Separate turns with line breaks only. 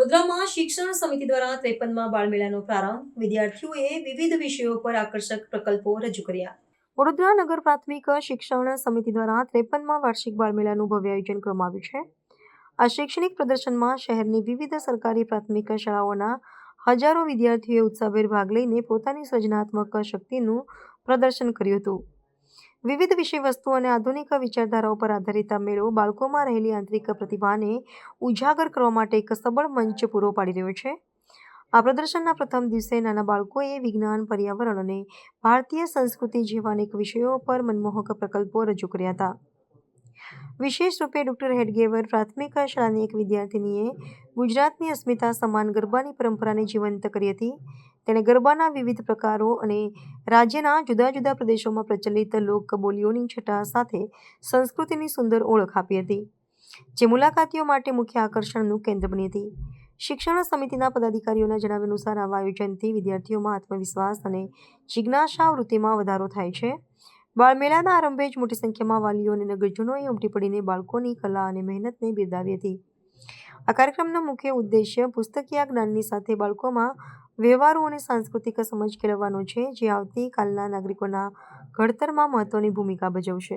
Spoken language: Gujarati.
શિક્ષણ સમિતિ દ્વારા ત્રેપનમાં બાળમેળાનો પ્રારંભ. વિદ્યાર્થીઓએ વિવિધ વિષયો પર આકર્ષક પ્રકલ્પો રજૂ કર્યા. વડોદરા નગર પ્રાથમિક શિક્ષણ સમિતિ દ્વારા ત્રેપનમાં વાર્ષિક બાળમેળાનું ભવ્ય આયોજન કરવામાં આવ્યું છે. આ શૈક્ષણિક પ્રદર્શનમાં શહેરની વિવિધ સરકારી પ્રાથમિક શાળાઓના હજારો વિદ્યાર્થીઓએ ઉત્સાહભેર ભાગ લઈને પોતાની સર્જનાત્મક શક્તિનું પ્રદર્શન કર્યું હતું. વિવિધ વિષય વસ્તુ અને આધુનિક વિચારધારાઓ પર આધારિત આ મેળો બાળકોમાં રહેલી આંતરિક પ્રતિભાને ઉજાગર કરવા માટે એક સબળ મંચ પૂરો પાડી રહ્યો છે. આ પ્રદર્શનના પ્રથમ દિવસે નાના બાળકોએ વિજ્ઞાન, પર્યાવરણ અને ભારતીય સંસ્કૃતિ જેવા અનેક વિષયો પર મનમોહક પ્રકલ્પો રજૂ કર્યા હતા. વિશેષ રૂપે ડૉક્ટર હેડગેવર પ્રાથમિક શાળાની એક વિદ્યાર્થિનીએ ગુજરાતની અસ્મિતા સમાન ગરબાની પરંપરાને જીવંત કરી હતી. તેણે ગરબાના વિવિધ પ્રકારો અને રાજ્યના જુદા જુદા પ્રદેશોમાં પ્રચલિત લોક બોલીઓની છટા સાથે સંસ્કૃતિની સુંદર ઓળખ આપી હતી, જે મુલાકાતીઓ માટે મુખ્ય આકર્ષણનું કેન્દ્ર બની હતી. શિક્ષણ સમિતિના પદાધિકારીઓના જણાવ્યા અનુસાર આવા આયોજનથી વિદ્યાર્થીઓમાં આત્મવિશ્વાસ અને જિજ્ઞાસા વૃત્તિમાં વધારો થાય છે. બાળમેળાના આરંભે જ મોટી સંખ્યામાં વાલીઓ અને નગરજનોએ ઉમટી પડીને બાળકોની કલા અને મહેનતને બિરદાવી હતી. આ કાર્યક્રમનો મુખ્ય ઉદ્દેશ્ય પુસ્તકીય જ્ઞાનની સાથે બાળકોમાં વ્યવહારો અને સાંસ્કૃતિક સમજ કેળવવાનો છે જે આવતીકાલના નાગરિકોના ઘડતરમાં મહત્વની ભૂમિકા ભજવશે.